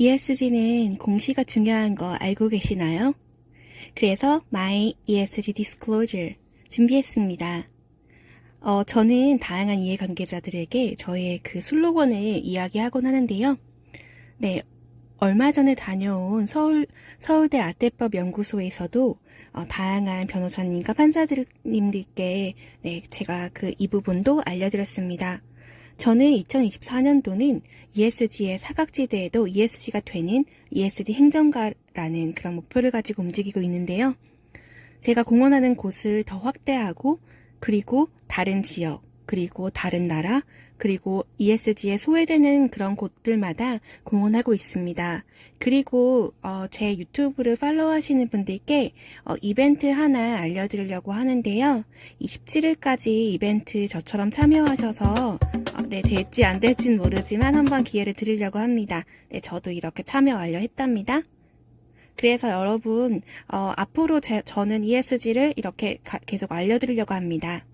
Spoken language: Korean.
ESG는 공시가 중요한 거 알고 계시나요? 그래서 My ESG Disclosure 준비했습니다. 어, 저는 다양한 이해관계자들에게 저의 그 슬로건을 이야기하곤 하는데요. 네, 얼마 전에 다녀온 서울, 서울대 아태법 연구소에서도 어, 다양한 변호사님과 판사님들께 네, 제가 그 이 부분도 알려드렸습니다. 저는 2024년도는 ESG의 사각지대에도 ESG가 되는 ESG 행정가라는 그런 목표를 가지고 움직이고 있는데요. 제가 공헌하는 곳을 더 확대하고 그리고 다른 지역 그리고 다른 나라 그리고 ESG에 소외되는 그런 곳들마다 공헌하고 있습니다. 그리고 어, 제 유튜브를 팔로우하시는 분들께 어, 이벤트 하나 알려드리려고 하는데요. 27일까지 이벤트 저처럼 참여하셔서 어, 네 될지 안 될지는 모르지만 한번 기회를 드리려고 합니다. 네 저도 이렇게 참여 완료했답니다. 그래서 여러분 어, 앞으로 제, 저는 ESG를 이렇게 가- 계속 알려드리려고 합니다.